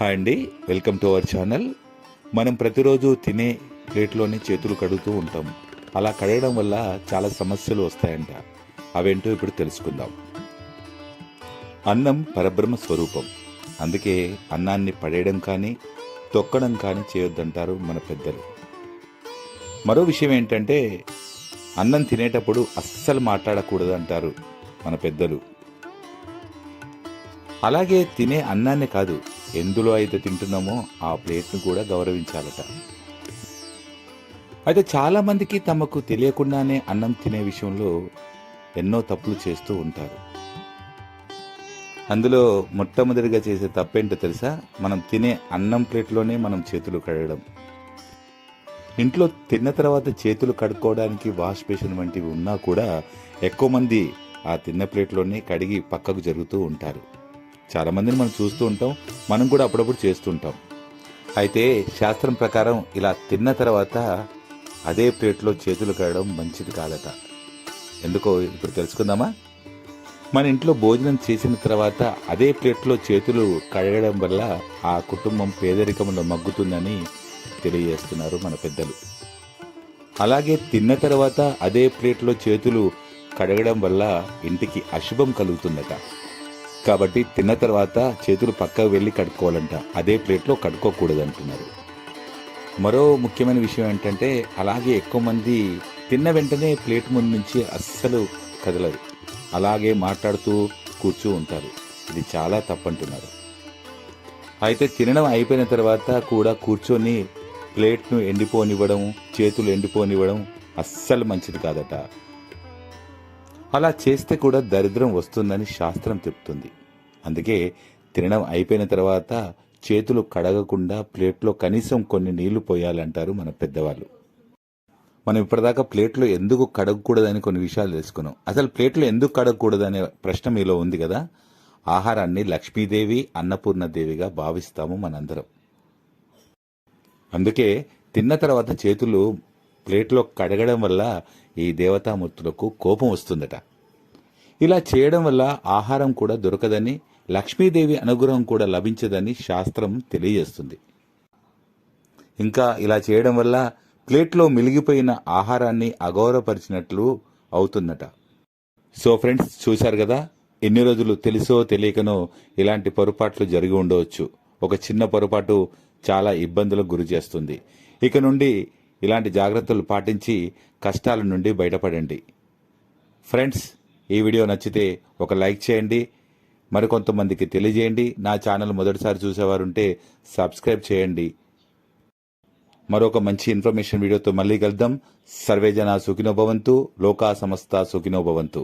Hi అండి welcome to our channel. మనం ప్రతిరోజు తినే ప్లేట్లోనే చేతులు కడుగుతూ ఉంటాం. అలా కడగడం వల్ల చాలా సమస్యలు వస్తాయంట. అవేంటో ఇప్పుడు తెలుసుకుందాం. అన్నం పరబ్రహ్మ స్వరూపం. అందుకే అన్నాన్ని పడేయడం కానీ తొక్కడం కానీ చేయొద్దంటారు మన పెద్దలు. మరో విషయం ఏంటంటే అన్నం తినేటప్పుడు అస్సలు మాట్లాడకూడదు అంటారు మన పెద్దలు. అలాగే తినే అన్నాన్ని కాదు ఎందులో అయితే తింటున్నామో ఆ ప్లేట్ను కూడా గౌరవించాలట. అయితే చాలామందికి తమకు తెలియకుండానే అన్నం తినే విషయంలో ఎన్నో తప్పులు చేస్తూ ఉంటారు. అందులో మొట్టమొదటిగా చేసే తప్పేంటో తెలుసా? మనం తినే అన్నం ప్లేట్లోనే మనం చేతులు కడగడం. ఇంట్లో తిన్న తర్వాత చేతులు కడుక్కోవడానికి వాష్ బేసిన్ వంటివి ఉన్నా కూడా ఎక్కువ మంది ఆ తిన్న ప్లేట్లోనే కడిగి పక్కకు జరుగుతూ ఉంటారు. చాలామందిని మనం చూస్తూ ఉంటాం మనం కూడా అప్పుడప్పుడు చేస్తుంటాం అయితే శాస్త్రం ప్రకారం ఇలా తిన్న తర్వాత అదే ప్లేట్లో చేతులు కడగడం మంచిది కాదట. ఎందుకో ఇప్పుడు తెలుసుకుందామా? మన ఇంట్లో భోజనం చేసిన తర్వాత అదే ప్లేట్లో చేతులు కడగడం వల్ల ఆ కుటుంబం పేదరికంలో మగ్గుతుందని తెలియజేస్తున్నారు మన పెద్దలు. అలాగే తిన్న తర్వాత అదే ప్లేట్లో చేతులు కడగడం వల్ల ఇంటికి అశుభం కలుగుతుందట. కాబట్టి తిన్న తర్వాత చేతులు పక్కకు వెళ్ళి కడుక్కోవాలంట. అదే ప్లేట్లో కడుక్కోకూడదు అంటున్నారు మరో ముఖ్యమైన విషయం ఏంటంటే అలాగే ఎక్కువ మంది తిన్న వెంటనే ప్లేట్ ముందు నుంచి అస్సలు కదలరు. అలాగే మాట్లాడుతూ కూర్చూ ఉంటారు. ఇది చాలా తప్పంటున్నారు. అయితే తినడం అయిపోయిన తర్వాత కూడా కూర్చొని ప్లేట్ను ఎండిపోనివ్వడం చేతులు ఎండిపోనివ్వడం అస్సలు మంచిది కాదట. అలా చేస్తే కూడా దరిద్రం వస్తుందని శాస్త్రం చెప్తుంది. అందుకే తినడం అయిపోయిన తర్వాత చేతులు కడగకుండా ప్లేట్లో కనీసం కొన్ని నీళ్ళు పోయాలంటారు మన పెద్దవాళ్ళు. మనం ఇప్పటిదాకా ప్లేట్లో ఎందుకు కడగకూడదని కొన్ని విషయాలు తెలుసుకున్నాం. అసలు ప్లేట్లో ఎందుకు కడగకూడదనే ప్రశ్న మీలో ఉంది కదా. ఆహారాన్ని లక్ష్మీదేవి అన్నపూర్ణదేవిగా భావిస్తాము మనందరం. అందుకే తిన్న తర్వాత చేతులు ప్లేట్లో కడగడం వల్ల ఈ దేవతామూర్తులకు కోపం వస్తుందట. ఇలా చేయడం వల్ల ఆహారం కూడా దొరకదని లక్ష్మీదేవి అనుగ్రహం కూడా లభించదని శాస్త్రం తెలియజేస్తుంది. ఇంకా ఇలా చేయడం వల్ల ప్లేట్లో మిలిగిపోయిన ఆహారాన్ని అగౌరవపరిచినట్లు అవుతుందట. సో ఫ్రెండ్స్ చూశారు కదా? ఎన్ని రోజులు తెలుసో తెలియకనో ఇలాంటి పొరపాట్లు జరిగి ఉండవచ్చు. ఒక చిన్న పొరపాటు చాలా ఇబ్బందులకు గురి చేస్తుంది. ఇక నుండి ఇలాంటి జాగ్రత్తలు పాటించి కష్టాల నుండి బయటపడండి. ఫ్రెండ్స్ ఈ వీడియో నచ్చితే ఒక లైక్ చేయండి. మరికొంతమందికి తెలియజేయండి. నా ఛానల్ మొదటిసారి చూసేవారుంటే సబ్స్క్రైబ్ చేయండి. మరొక మంచి ఇన్ఫర్మేషన్ వీడియోతో మళ్ళీ కలుద్దాం. సర్వేజన సుఖినోభవంతు లోకా సమస్త సుఖినోభవంతు